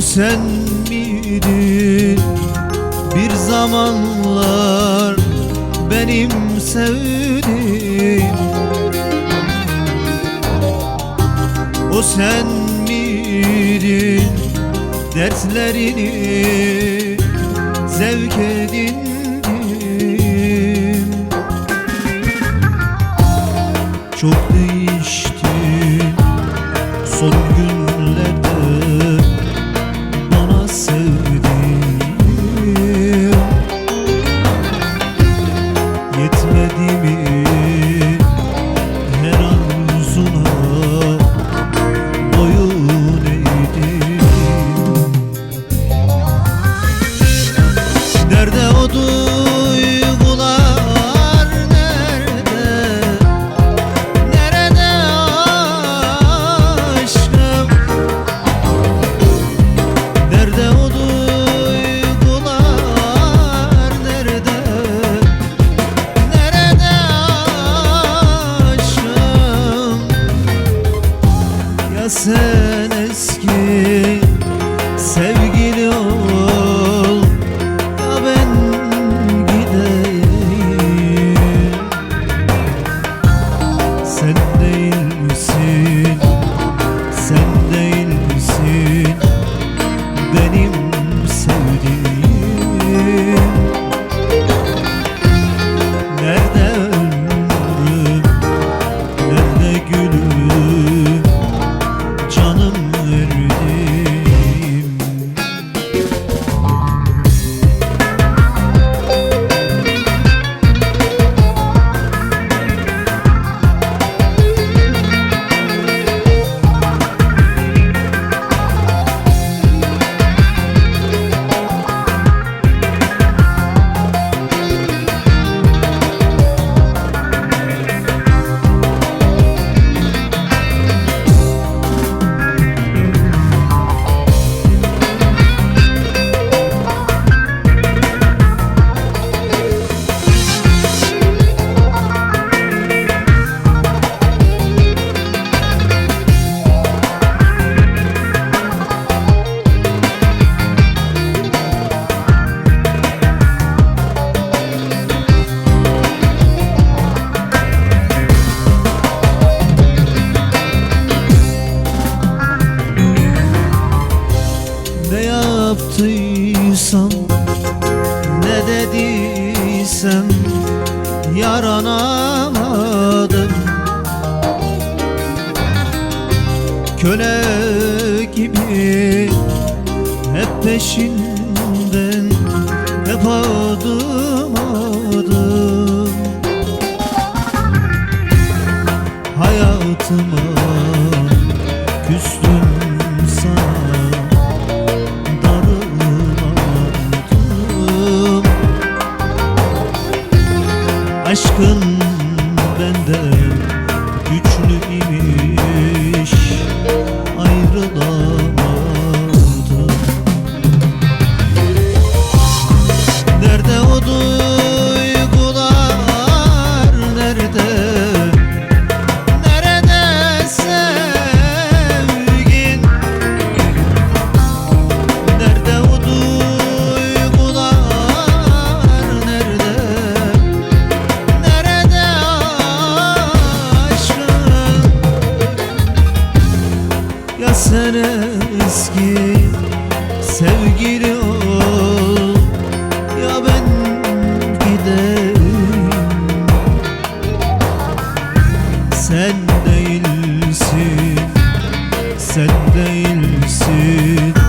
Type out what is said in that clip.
sen miydin? Bir zamanlar benim sevdiğim. O sen miydin? Dertlerini zevk edindim eski sevgili dediysem Yaranamadım. Köle gibi Hep peşinden Hep adım adım. Hayatıma Küstüm Aşkın benden güçlü imiş Ayrılamadım sereriz ki sevgili ol. Ya ben gideyim. Sen değilsin, sen değilsin.